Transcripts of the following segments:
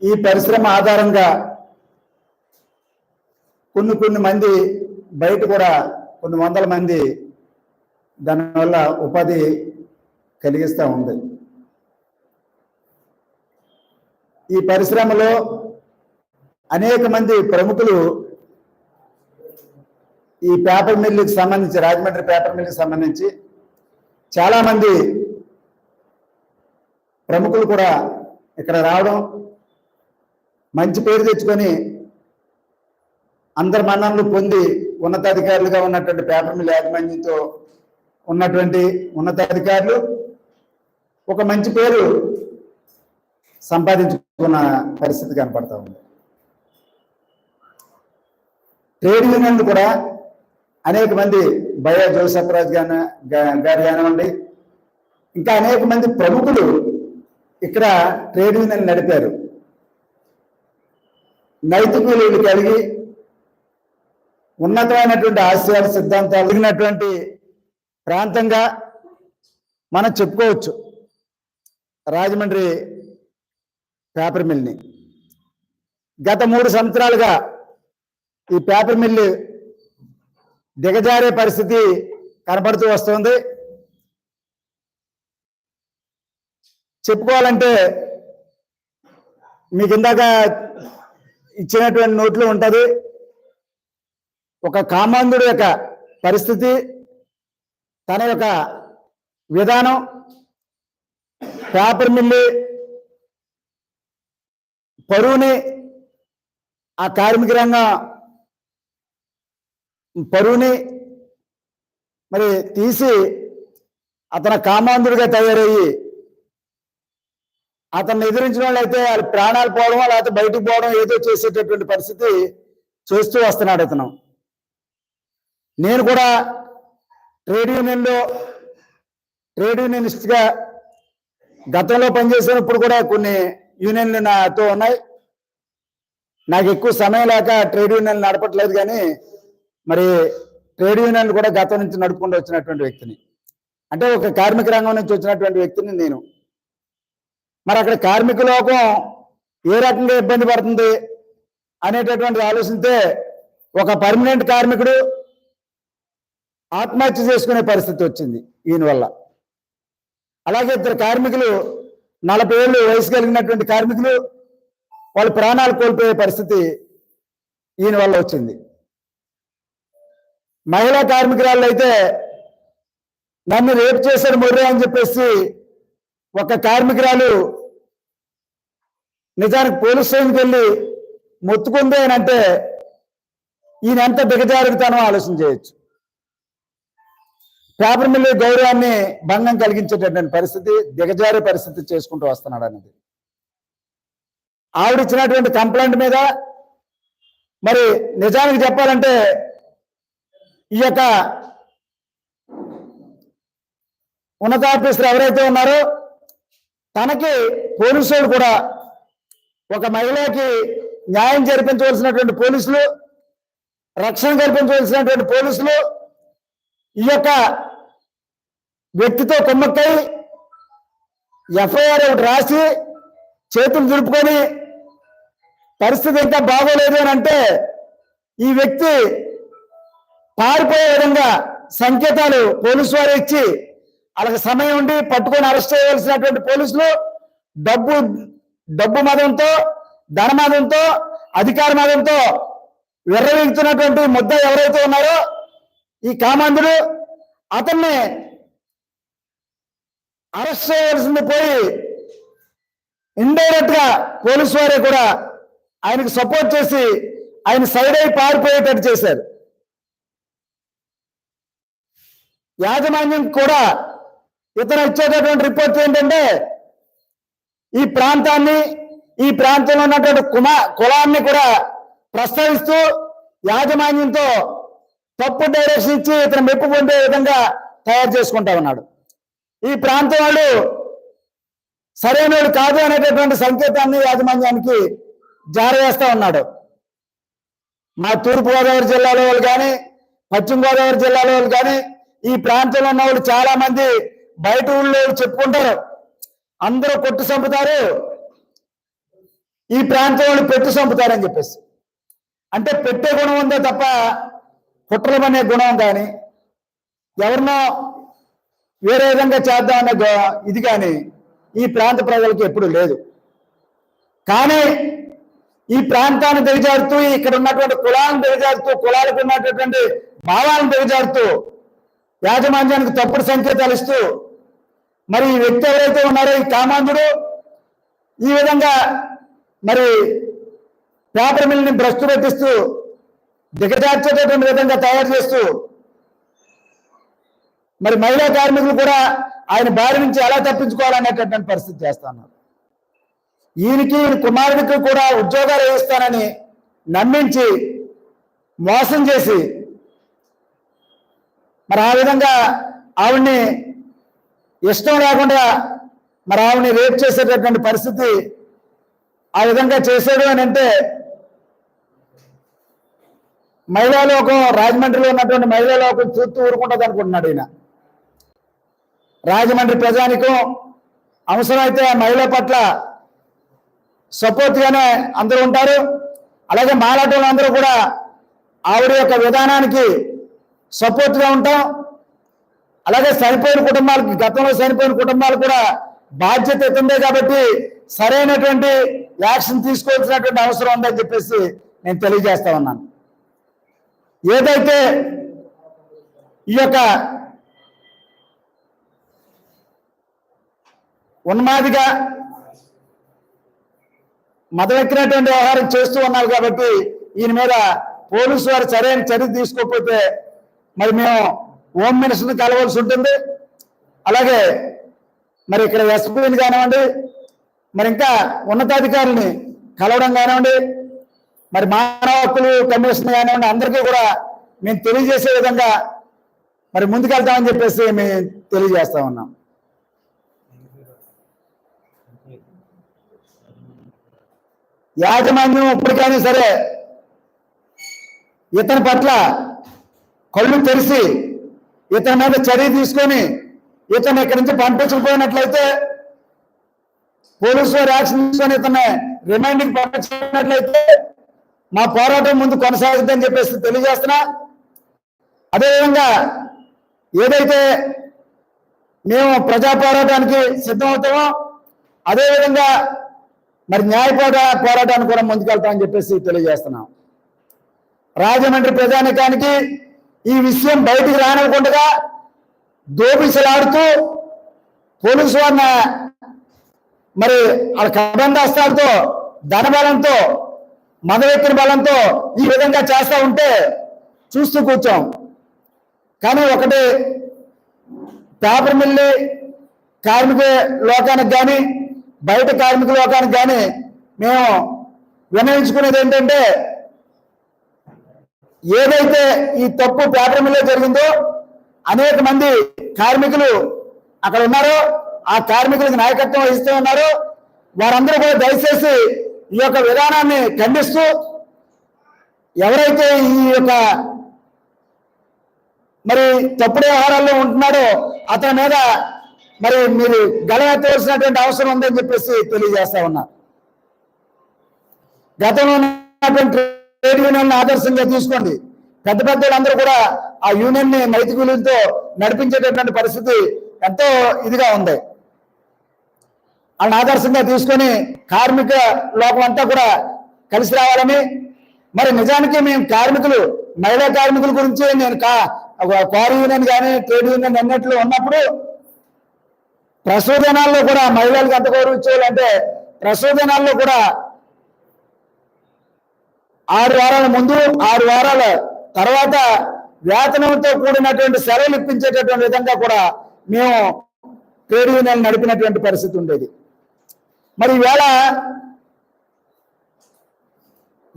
ఈ పరిశ్రమ ఆధారంగా కొన్ని కొన్ని మంది బయట కూడా కొన్ని వందల మంది దానివల్ల ఉపాధి కలిగిస్తూ ఉంది. ఈ పరిశ్రమలో అనేక మంది ప్రముఖులు ఈ పేపర్ మిల్లుకి సంబంధించి రాజమండ్రి పేపర్ మిల్లుకి సంబంధించి చాలామంది ప్రముఖులు కూడా ఇక్కడ రావడం మంచి పేరు తెచ్చుకొని అందరి మన్ననలు పొంది ఉన్నతాధికారులుగా ఉన్నటువంటి పేపర్ మిల్ యాజమాన్యంతో ఉన్నటువంటి ఉన్నతాధికారులు ఒక మంచి పేరు సంపాదించుకున్న పరిస్థితి కనపడతా ఉంది. ట్రేడ్ యూనియన్లు కూడా అనేక మంది బయో జోసఫరాజ్ గాని గారు కానివ్వండి ఇంకా అనేక మంది ప్రముఖులు ఇక్కడ ట్రేడ్ యూనియన్ నడిపారు. నైతిక కలిగి ఉన్నతమైనటువంటి ఆశయాల సిద్ధాంతాలు కలిగినటువంటి ప్రాంతంగా మనం చెప్పుకోవచ్చు. రాజమండ్రి పేపర్ మిల్ని. గత మూడు సంవత్సరాలుగా ఈ పేపర్ మిల్లు దిగజారే పరిస్థితి కనబడుతూ వస్తుంది. చెప్పుకోవాలంటే మీకు ఇందాక ఇచ్చినటువంటి నోట్లు ఉంటుంది. ఒక కామాంధుడి యొక్క పరిస్థితి తన యొక్క విధానం పేపర్ మిల్లు పరువుని ఆ కార్మిక రంగం పరువుని మరి తీసి అతను కామాంధుడిగా తయారయ్యి అతన్ని ఎదిరించిన వాళ్ళు అయితే వాళ్ళ ప్రాణాలు పోవడం లేకపోతే బయటకు పోవడం ఏదో చేసేటటువంటి పరిస్థితి చేస్తూ వస్తున్నాడు అతను. నేను కూడా ట్రేడ్ యూనియన్లో ట్రేడ్ యూనియనిస్ట్గా గతంలో పనిచేసినప్పుడు కూడా కొన్ని యూనియన్లు నాతో ఉన్నాయి. నాకు ఎక్కువ సమయం లేక ట్రేడ్ యూనియన్ నడపట్లేదు కానీ మరి ట్రేడ్ యూనియన్ కూడా గతం నుంచి నడుపుకుంటూ వచ్చినటువంటి వ్యక్తిని. అంటే ఒక కార్మిక రంగం నుంచి వచ్చినటువంటి వ్యక్తిని నేను. మరి అక్కడ కార్మిక లోకం ఏ రకంగా ఇబ్బంది పడుతుంది అనేటటువంటి ఆలోచిస్తే ఒక పర్మనెంట్ కార్మికుడు ఆత్మహత్య చేసుకునే పరిస్థితి వచ్చింది ఈయన వల్ల. అలాగే ఇద్దరు కార్మికులు నలభై ఏళ్ళు వయసు కలిగినటువంటి కార్మికులు వాళ్ళ ప్రాణాలు కోల్పోయే పరిస్థితి ఈయన వల్ల వచ్చింది. మహిళా కార్మికురాళ్ళు అయితే నన్ను రేపు చేశాడు మొర్రే అని చెప్పేసి ఒక కార్మికురాలు నిజానికి పోలీస్ స్టేషన్కి వెళ్ళి మొత్తుకుంది అని అంటే ఈయన ఎంత దిగజారుగుతానో ఆలోచన చేయొచ్చు. పేపర్ మిల్లు గౌరవాన్ని భంగం కలిగించేటటువంటి పరిస్థితి దిగజారే పరిస్థితి చేసుకుంటూ వస్తున్నాడు అన్నది ఆవిడ ఇచ్చినటువంటి కంప్లైంట్ మీద మరి నిజానికి చెప్పాలంటే ఈ యొక్క ఉన్నతాఫీసర్ ఎవరైతే ఉన్నారో తనకి పోలీసులు కూడా ఒక మహిళకి న్యాయం జరిపించవలసినటువంటి పోలీసులు రక్షణ కల్పించవలసినటువంటి పోలీసులు ఈ యొక్క వ్యక్తితో కుమ్మక్కై ఎఫ్ఐఆర్ ఒకటి రాసి చేతులు దులుపుకొని పరిస్థితి ఇంకా బాగోలేదు అని అంటే ఈ వ్యక్తి పారిపోయే విధంగా సంకేతాలు పోలీసు వారు ఇచ్చి వాళ్ళకి సమయం ఉండి పట్టుకొని అరెస్ట్ చేయవలసినటువంటి పోలీసులు డబ్బు డబ్బు మదంతో ధన మదంతో అధికార మదంతో విర్రవీగుతున్నటువంటి ముద్ద ఎవరైతే ఉన్నారో ఈ కామాంధుడు అతన్ని అరెస్ట్ చేయవలసింది పోయి ఇండైరెక్ట్గా పోలీసు వారే కూడా ఆయనకు సపోర్ట్ చేసి ఆయన సైడ్ అయి పారిపోయేటట్టు చేశారు. యాజమాన్యం కూడా ఇతను ఇచ్చేటటువంటి రిపోర్ట్ ఏంటంటే ఈ ప్రాంతాన్ని ఈ ప్రాంతంలో ఉన్నటువంటి కుమ కులాన్ని కూడా ప్రస్తావిస్తూ యాజమాన్యంతో తప్పు డైరెక్షన్ ఇచ్చి ఇతను మెప్పు పొందే విధంగా తయారు చేసుకుంటా ఉన్నాడు. ఈ ప్రాంతం వాళ్ళు సరైనడు కాదు అనేటటువంటి సంకేతాన్ని యాజమాన్యానికి జారవేస్తా ఉన్నాడు. మా తూర్పుగోదావరి జిల్లాలో వాళ్ళు కానీ పశ్చిమ గోదావరి జిల్లాలో వాళ్ళు కానీ ఈ ప్రాంతంలో ఉన్న వాళ్ళు చాలా మంది బయట ఊళ్ళో చెప్పుకుంటారు. అందరూ కొట్టు చంపుతారు. ఈ ప్రాంతంలో పెట్టు చంపుతారని చెప్పేసి. అంటే పెట్టే గుణం ఉందే తప్ప కుట్రలం అనే గుణం కానీ ఎవరినో వేరే విధంగా చేద్దామనే గు- ఇది కానీ ఈ ప్రాంత ప్రజలకు ఎప్పుడు లేదు. కానీ ఈ ప్రాంతాన్ని దిగజారుతూ ఇక్కడ ఉన్నటువంటి కులాలను దిగజారుతూ కులాలకు ఉన్నటువంటి భావాలను దిగజారుతూ యాజమాన్యానికి తప్పుడు సంకేతాలు ఇస్తూ మరి ఈ వ్యక్తి ఎవరైతే ఉన్నారో ఈ కామాంధుడు ఈ విధంగా మరి పేపర్ మిల్ని భ్రష్టు పెట్టిస్తూ దిగజార్చేటటువంటి విధంగా తయారు చేస్తూ మరి మహిళా కార్మికులు కూడా ఆయన బారి నుంచి ఎలా తప్పించుకోవాలనేటటువంటి పరిస్థితి చేస్తున్నారు. ఈయనకి ఈయన కుమారుడికి కూడా ఉద్యోగాలు వేయిస్తానని నమ్మించి మోసం చేసి మరి ఆ విధంగా ఆవిడ్ని ఇష్టం లేకుండా మరి ఆవిని రేప్ చేసేటటువంటి పరిస్థితి ఆ విధంగా చేశాడు అని అంటే మహిళా లోకం రాజమండ్రిలో ఉన్నటువంటి మహిళా లోకం చూస్తూ ఊరుకుంటుంది అనుకుంటున్నాడు ఈయన. రాజమండ్రి ప్రజానికం అవసరమైతే ఆ మహిళ పట్ల సపోర్ట్గానే అందరూ ఉంటారు. అలాగే మాలాట అందరూ కూడా ఆవిడ యొక్క విధానానికి సపోర్ట్గా ఉంటాం. అలాగే చనిపోయిన కుటుంబాలకి గతంలో చనిపోయిన కుటుంబాలు కూడా బాధ్యత ఎత్తుందే కాబట్టి సరైనటువంటి యాక్షన్ తీసుకోవాల్సినటువంటి అవసరం ఉందని చెప్పేసి నేను తెలియజేస్తా ఉన్నాను. ఏదైతే ఈ యొక్క ఉన్మాదిగా మదవెక్కినటువంటి వ్యవహారం చేస్తూ ఉన్నారు కాబట్టి ఈయన మీద పోలీసు వారు సరైన చర్య తీసుకోకపోతే మరి మేము హోమ్ మినిస్టర్ని కలవాల్సి ఉంటుంది. అలాగే మరి ఇక్కడ ఎస్పీని కానివ్వండి మరి ఇంకా ఉన్నతాధికారుల్ని కలవడం కానివ్వండి మరి మానవ హక్కులు కమిషన్ కానివ్వండి అందరికీ కూడా మేము తెలియజేసే విధంగా మరి ముందుకెళ్తామని చెప్పేసి మేము తెలియజేస్తా ఉన్నాం. యాజమాన్యం ఇప్పటికైనా సరే ఇతని పట్ల కళ్ళు తెరిచి ఇతని మీద చర్య తీసుకొని ఇతను ఇక్కడి నుంచి పంపించకపోయినట్లయితే పోలీసు యాక్షన్ తీసుకొని ఇతన్ని రిమైండింగ్ పంపించినట్లయితే మా పోరాటం ముందు కొనసాగుద్దని చెప్పేసి తెలియజేస్తున్నా. అదేవిధంగా ఏదైతే మేము ప్రజా పోరాటానికి సిద్ధమవుతామో అదేవిధంగా మరి న్యాయపోట పోరాటానికి కూడా ముందుకెళ్తామని చెప్పేసి తెలియజేస్తున్నాం. రాజమండ్రి ప్రజానికానికి ఈ విషయం బయటికి రానివ్వకుండా దోపిసలాడుతూ పోలీసు వారిని మరి వాళ్ళ కబంధాస్తాలతో ధనబలంతో మదవెక్కిన బలంతో ఈ విధంగా చేస్తూ ఉంటే చూస్తూ కూర్చోం. కానీ ఒకటి పేపర్ మిల్లి కార్మిక లోకానికి కానీ బయట కార్మిక లోకానికి కానీ మేము వినయించుకునేది ఏంటంటే ఏదైతే ఈ తప్పు పేపర్ మిల్లో జరిగిందో అనేక మంది కార్మికులు అక్కడ ఉన్నారో ఆ కార్మికులకు నాయకత్వం వహిస్తూ ఉన్నారో వారందరూ కూడా దయచేసి ఈ యొక్క విధానాన్ని ఖండిస్తూ ఎవరైతే ఈ యొక్క మరి తప్పుడు వ్యవహారాల్లో ఉంటున్నాడో అతని మీద మరి మీరు గలవెత్తవలసినటువంటి అవసరం ఉందని చెప్పేసి తెలియజేస్తా ఉన్నా. గతంలో ఉన్నటువంటి ట్రేడ్ యూనియన్ ఆదర్శంగా తీసుకోండి పెద్ద పెద్దలందరూ కూడా ఆ యూనియన్ని నైతిక విలువలతో నడిపించేటటువంటి పరిస్థితి ఎంతో ఇదిగా ఉంది. వాళ్ళని ఆదర్శంగా తీసుకొని కార్మిక లోకం అంతా కూడా కలిసి రావాలని. మరి నిజానికి మేము కార్మికులు మహిళా కార్మికుల గురించి నేను కా క్వారీ యూనియన్ కానీ ట్రేడ్ యూనియన్ అన్నట్లు ఉన్నప్పుడు ప్రసూదనాల్లో కూడా మహిళలకు ఎంత గౌరవించాలంటే ప్రసూదనాల్లో కూడా ఆరు వారాల ముందు ఆరు వారాల తర్వాత వేతనంతో కూడినటువంటి సెలవులు ఇప్పించేటటువంటి విధంగా కూడా మేము ట్రేడ్ యూనియన్ నడిపినటువంటి పరిస్థితి ఉండేది. మరి ఈవేళ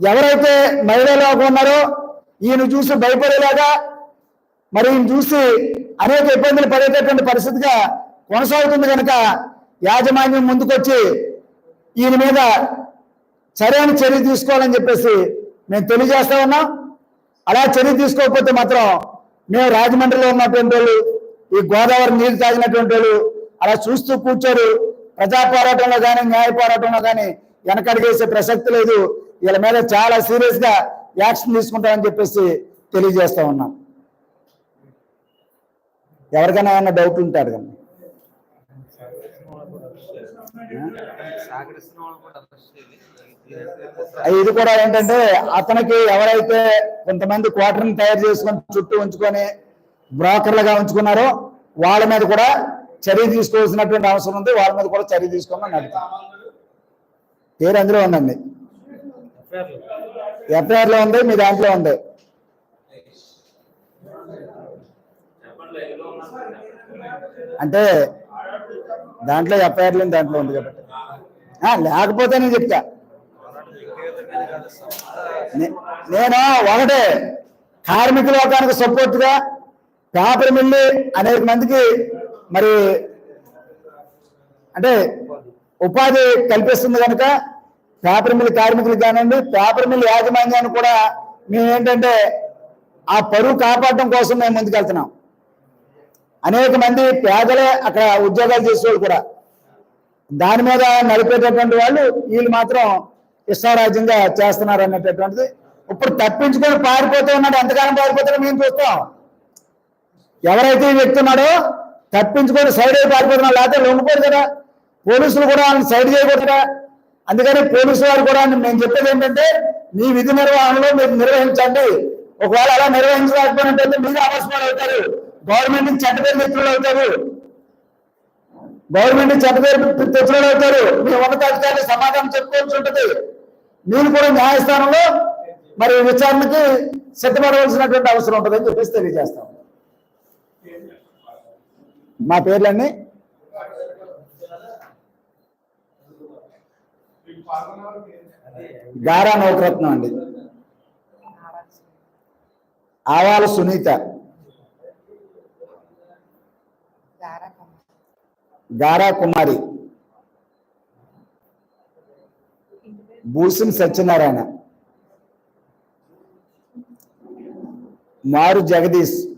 ఎవరైతే మహిళలో ఉన్నారో ఈయన చూసి భయపడేలాగా మరి ఈయన చూసి అనేక ఇబ్బందులు పడేటటువంటి పరిస్థితిగా కొనసాగుతుంది కనుక యాజమాన్యం ముందుకొచ్చి ఈయన మీద సరైన చర్య తీసుకోవాలని చెప్పేసి మేము తెలియజేస్తా ఉన్నాం. అలా చర్య తీసుకోకపోతే మాత్రం మేము రాజమండ్రిలో ఉన్నటువంటి వాళ్ళు ఈ గోదావరి నీరు తాగినటువంటి వాళ్ళు అలా చూస్తూ కూర్చోరు ప్రజా పోరాటంలో కానీ న్యాయ పోరాటంలో కానీ వెనకడిగేసే ప్రసక్తి లేదు. వీళ్ళ మీద చాలా సీరియస్గా యాక్షన్ తీసుకుంటామని చెప్పేసి తెలియజేస్తా ఉన్నాం. ఎవరికైనా ఏమైనా డౌట్ ఉంటారు కానీ సహకరిస్తున్న వాళ్ళు కూడా ఇది కూడా ఏంటంటే అతనికి ఎవరైతే కొంతమంది క్వార్టర్ని తయారు చేసుకొని చుట్టూ ఉంచుకొని బ్రోకర్లుగా ఉంచుకున్నారో వాళ్ళ మీద కూడా చర్య తీసుకోవాల్సినటువంటి అవసరం ఉంది. వాళ్ళ మీద కూడా చర్య తీసుకోమని అడుగుతాం పేరు అందులో ఉందండి. ఎఫ్ఐఆర్లో ఉంది మీ దాంట్లో ఉంది. అంటే దాంట్లో ఎఫ్ఐఆర్లు లేని దాంట్లో ఉంది కాబట్టి. లేకపోతే నేను చెప్తా. నేను? ఒకటే. కార్మిక లోకానికి సపోర్ట్గా పేపర్ మిల్లి అనేక మందికి మరి అంటే ఉపాధి కల్పిస్తుంది కనుక పేపర్ మిల్ కార్మికులు కానివ్వండి పేపర్ మిల్ యాజమాన్యాన్ని కూడా మేము ఏంటంటే ఆ పరువు కాపాడడం కోసం మేము ముందుకెళ్తున్నాం. అనేక మంది పేదలే అక్కడ ఉద్యోగాలు చేసేవాళ్ళు కూడా. దాని మీద నడిపేటటువంటి వాళ్ళు వీళ్ళు మాత్రం ఇష్టారాజ్యంగా చేస్తున్నారు అనేటటువంటిది ఇప్పుడు తప్పించుకొని పారిపోతూ ఉన్నాడు ఎంతకాలం పారిపోతాడో మేము చూస్తాం. ఎవరైతే ఈ వ్యక్తి ఉన్నాడో తప్పించుకొని సైడ్ అయి పారిపోతున్నాడు లేకపోతే లొంగిపోదు కదా. పోలీసులు కూడా ఆయన సైడ్ చేయకూడదా అందుకని పోలీసు వారు కూడా నేను చెప్పేది ఏంటంటే మీ విధి నిర్వహణలో మీరు నిర్వహించండి. ఒకవేళ అలా నిర్వహించలేకపోయినట్లయితే మీరు అవసరం అవుతారు. గవర్నమెంట్ నుంచి చట్టపేరు మిత్రులు అవుతారు. గవర్నమెంట్ చట్టపేరు తెచ్చుకోవడం అవుతారు. మీ ఉన్నతాధికారులు సమాధానం చెప్పుకోవాల్సి ఉంటుంది. మీరు కూడా న్యాయస్థానంలో మరి విచారణకి సిద్ధపడవలసినటువంటి అవసరం ఉంటుందని చెప్పేసి తెలియజేస్తాం. మా పేర్లన్నీ? గారా నవకరత్నం అండి. ఆవాల సునీత. గారా కుమారి. భూషణ్ సత్యనారాయణ. మారు జగదీష్.